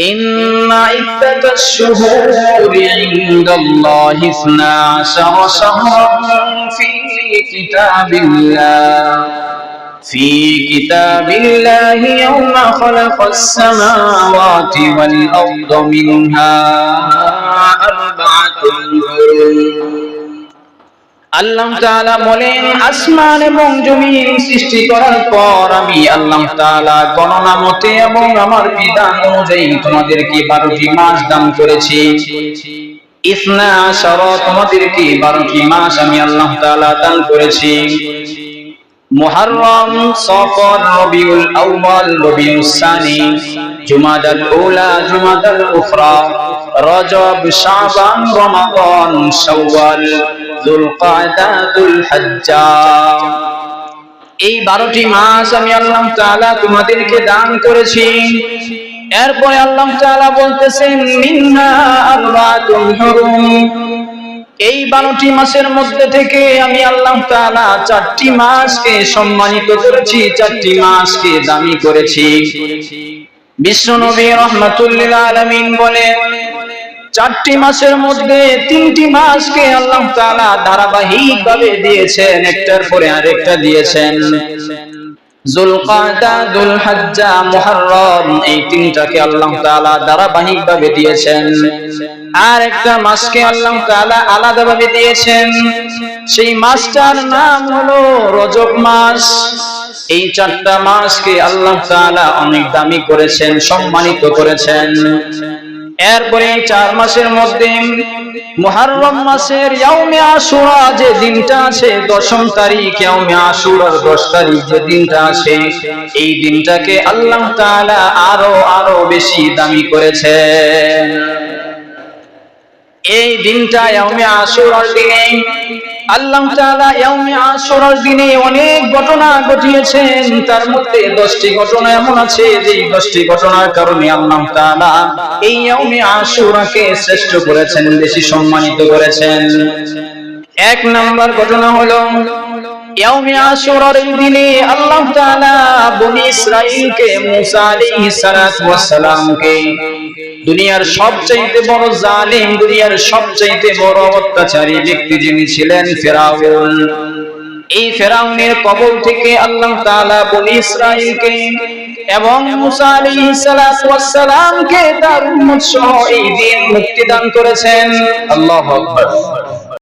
إن عدة الشهور عند الله اثنا عشر شهرا في كتاب الله. في كتاب الله يوم خلق السماوات والأرض منها أربعة حرم আল্লাহ তাআলা বলেন, আসমান এবং জমিন সৃষ্টি করার পর আমি আল্লাহ তাআলা গণনা মতে এবং আমার বিধান অনুযায়ী তোমাদেরকে বারোটি মাস দান করেছি। ইসনা তোমাদেরকে বারোটি মাস আমি আল্লাহ তাআলা দান করেছি। মুহররম সফর রবিউল আউয়াল রবিউল সানি, জুমাদাল উলা, জুমাদাল উখরা, রজব, শাবান, রমাদান, শাওয়াল। এই বারোটি মাস আমি আল্লাহ তোমাদেরকে দান করেছি। আল্লাহ বলতেছেন এই বারোটি মাসের মধ্যে থেকে আমি আল্লাহ চারটি মাসকে সম্মানিত করেছি, চারটি মাসকে দামি করেছি। বিশ্বনবী রহমাতুল্লিল আলামিন বলেন চারটি মাসের মধ্যে তিনটি মাসকে আল্লাহ তাআলা ধারাবাহিক ভাবে দিয়েছেন, একটার পরে আরেকটা দিয়েছেন। জুলকাদা দুলহাজ্জা মুহররম, এই তিনটাকে আল্লাহ তাআলা ধারাবাহিক ভাবে দিয়েছেন। আর একটা মাসকে আল্লাহ তাআলা আলাদা ভাবে দিয়েছেন। সেই মাসটার নাম হলো রজব মাস। এই চারটা মাসকে আল্লাহ তাআলা অনেক দামি করেছেন, সম্মানিত করেছেন। এরপরে চার মাসের মধ্যে মুহররম মাসের আশুরা যে দিনটা আছে, দশম তারিখ ইয়াউমে আশুরার দশ তারিখ যে দিনটা আছে, এই দিনটাকে আল্লাহ তাআলা আরও আরও বেশি দামি করেছেন এই দিনটা ইয়াউমে দিনে আল্লাহ দিনে অনেক ঘটনা ঘটিয়েছেন। তার মধ্যে 10টি ঘটনা এমন আছে যে 10টি ঘটনার কারণে আল্লাহ তাআলা এই শ্রেষ্ঠ করেছেন, বেশি সম্মানিত করেছেন। এক নাম্বার ঘটনা হলো দিনে আল্লাহ তাআলা বনি ইসরাইলকে মুসা দুনিয়ার সবচাইতে বড় জালিম, দুনিয়ার সবচাইতে বড় অত্যাচারী ব্যক্তি যিনি ছিলেন ফেরাউন। এই ফেরাউনের কবল থেকে আল্লাহ তাআলা বনি ইসরাইলকে এবং মুসা আলাইহিস ওয়াস সালামকে তার উম্মত সহ এই দিন মুক্তি দান করেছেন। আল্লাহু আকবার।